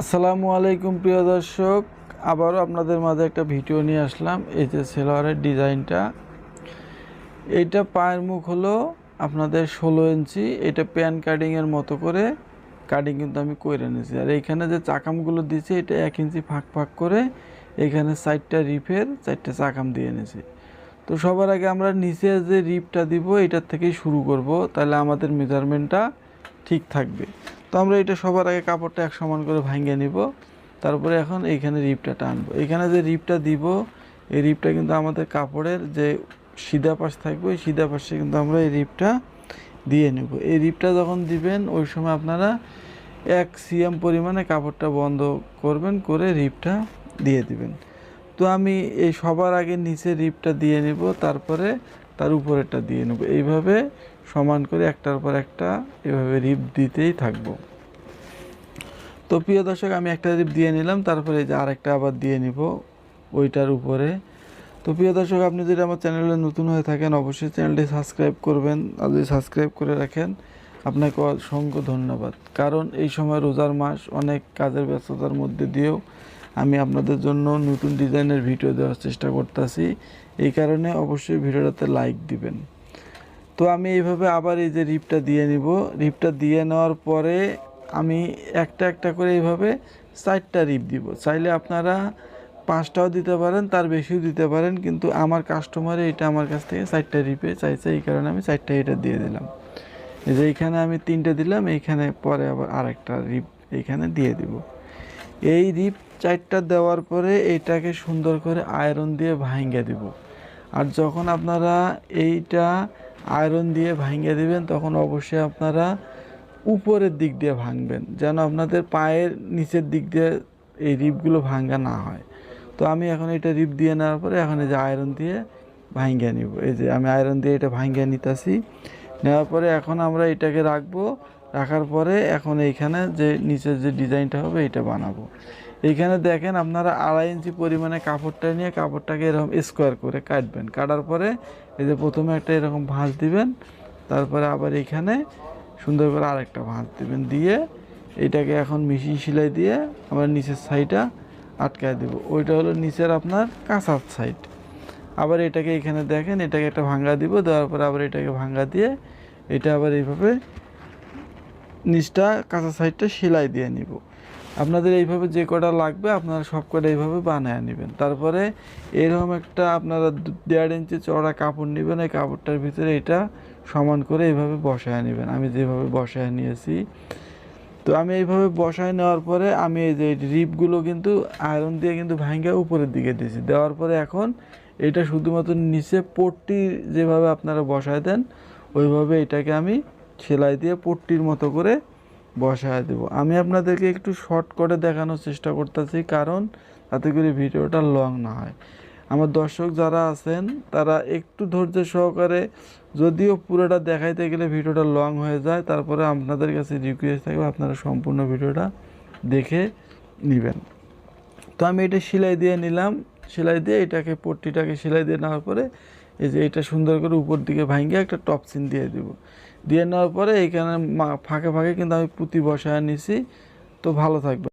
আসসালামু আলাইকুম, প্রিয় দর্শক। আবারও আপনাদের মাঝে একটা ভিডিও নিয়ে আসলাম। এই যে সেলোয়ারের ডিজাইনটা, এইটা পায়ের মুখ হলো আপনাদের ষোলো ইঞ্চি। এটা প্যান কাটিংয়ের মতো করে কাটিং কিন্তু আমি করে নিয়েছি আর এইখানে যে চাকামগুলো দিয়েছি, এটা এক ইঞ্চি ফাঁক ফাঁক করে এখানে চারটা রিপের চারটে চাকাম দিয়ে নিয়েছি তো সবার আগে আমরা নিচে যে রিপটা দিব, এটার থেকেই শুরু করব। তাহলে আমাদের মেজারমেন্টটা ঠিক থাকবে। তো আমরা এটা সবার আগে কাপড়টা এক সমান করে ভাঙিয়ে নিব। তারপরে এখন এইখানে রিপটা টানবো। এখানে যে রিপটা দিব, এই রিপটা কিন্তু আমাদের কাপড়ের যে সিধা পাশ থাকবে, ওই সিধা পাশে কিন্তু আমরা এই রিপটা দিয়ে নেব। এই রিপটা যখন দিবেন, ওই সময় আপনারা এক সিএম পরিমাণে কাপড়টা বন্ধ করবেন, করে রিপটা দিয়ে দিবেন। তো আমি এই সবার আগে নিচে রিপটা দিয়ে নেব, তারপরে তার উপরেরটা দিয়ে নেব। এইভাবে সমান করে একটার পর একটা এভাবে রিপ দিতেই থাকব। তো প্রিয় দর্শক, আমি একটা রিপ দিয়ে নিলাম, তারপরে এই যে আরেকটা আবার দিয়ে নিব ওইটার উপরে। তো প্রিয় দর্শক, আপনি যদি আমার চ্যানেলে নতুন হয়ে থাকেন, অবশ্যই চ্যানেলটি সাবস্ক্রাইব করবেন। আর যদি সাবস্ক্রাইব করে রাখেন, আপনাকে অসংখ্য ধন্যবাদ। কারণ এই সময় রোজার মাস, অনেক কাজের ব্যস্ততার মধ্যে দিয়েও আমি আপনাদের জন্য নতুন ডিজাইনের ভিডিও দেওয়ার চেষ্টা করতেছি। এই কারণে অবশ্যই ভিডিওটাতে লাইক দিবেন। তো আমি এইভাবে আবার এই যে রিপটা দিয়ে নিব। রিপটা দিয়ে নেওয়ার পরে আমি একটা একটা করে এইভাবে চারটা রিপ দিব। চাইলে আপনারা পাঁচটাও দিতে পারেন, তার বেশিও দিতে পারেন, কিন্তু আমার কাস্টমারে এটা আমার কাছ থেকে চারটা রিপে চাইছে, এই কারণে আমি চারটা এটা দিয়ে দিলাম। এই যে এইখানে আমি তিনটে দিলাম, এইখানে পরে আবার আরেকটা রিপ এইখানে দিয়ে দিব। এই রিপ চারটা দেওয়ার পরে এইটাকে সুন্দর করে আয়রন দিয়ে ভাঙ্গে দিব। আর যখন আপনারা এইটা আয়রন দিয়ে ভাঙিয়ে দেবেন, তখন অবশ্যই আপনারা উপরের দিক দিয়ে ভাঙবেন, যেন আপনাদের পায়ের নিচের দিক দিয়ে এই রিপগুলো ভাঙ্গা না হয়। তো আমি এখন এটা রিপ দিয়ে নেওয়ার পরে এখন এই যে আয়রন দিয়ে ভাঙিয়ে নিব। এই যে আমি আয়রন দিয়ে এটা ভাঙিয়ে নিতেছি। নেওয়ার পরে এখন আমরা এটাকে রাখব রাখার পরে এখন এইখানে যে নিচের যে ডিজাইনটা হবে এটা বানাবো। এইখানে দেখেন আপনারা আড়াই ইঞ্চি পরিমাণে কাপড়টা নিয়ে কাপড়টাকে এরকম স্কোয়ার করে কাটবেন। কাটার পরে এই যে প্রথমে একটা এরকম ভাঁজ দিবেন, তারপরে আবার এইখানে সুন্দর করে আরেকটা ভাঁজ দিবেন দিয়ে এটাকে এখন মেশিন সেলাই দিয়ে আমরা নিচের সাইডটা আটকায় দেব। ওইটা হলো নিচের আপনার কাঁচার সাইড। আবার এটাকে এখানে দেখেন, এটাকে একটা ভাঙ্গা দিব, দেওয়ার পরে আবার এটাকে ভাঙ্গা দিয়ে এটা আবার এইভাবে নিচটা কাঁচা সাইডটা সেলাই দিয়ে নিব। আপনাদের এইভাবে যে কটা লাগবে, আপনারা সব কটা এইভাবে বানায় নেবেন। তারপরে এরকম একটা আপনারা দেড় ইঞ্চি চড়া কাপড় নেবেন, এই কাপড়টার ভিতরে এটা সমান করে এইভাবে বসায় নেবেন। আমি যেভাবে বসায় নিয়েছি। তো আমি এইভাবে বসায় নেওয়ার পরে আমি এই যে রিপগুলো কিন্তু আয়রন দিয়ে কিন্তু ভাঙ্গা উপরের দিকে দিয়েছি। দেওয়ার পরে এখন এটা শুধুমাত্র নিচে পট্টি যেভাবে আপনারা বসায় দেন, ওইভাবে এটাকে আমি সেলাই দিয়ে পট্টির মতো করে বসায় দেব। আমি আপনাদেরকে একটু শর্ট করে দেখানোর চেষ্টা করতেছি, কারণ তাতে করে ভিডিওটা লং না হয়। আমার দর্শক যারা আছেন, তারা একটু ধৈর্য সহকারে যদিও পুরোটা দেখাইতে গেলে ভিডিওটা লং হয়ে যায়, তারপরে আপনাদের কাছে রিকোয়েস্ট থাকবে, আপনারা সম্পূর্ণ ভিডিওটা দেখে নেবেন। তো আমি এটা সেলাই দিয়ে নিলাম, সেলাই দিয়ে এটাকে, পট্টিটাকে সেলাই দিয়ে নেওয়ার পরে এই যে এটা সুন্দর করে উপর দিকে ভাঙিয়ে একটা টপ সিন দিয়ে দিব। দিয়ে নেওয়ার পরে এইখানে ফাঁকে ফাঁকে কিন্তু আমি পুঁতি বসায় নিছি। তো ভালো থাকবে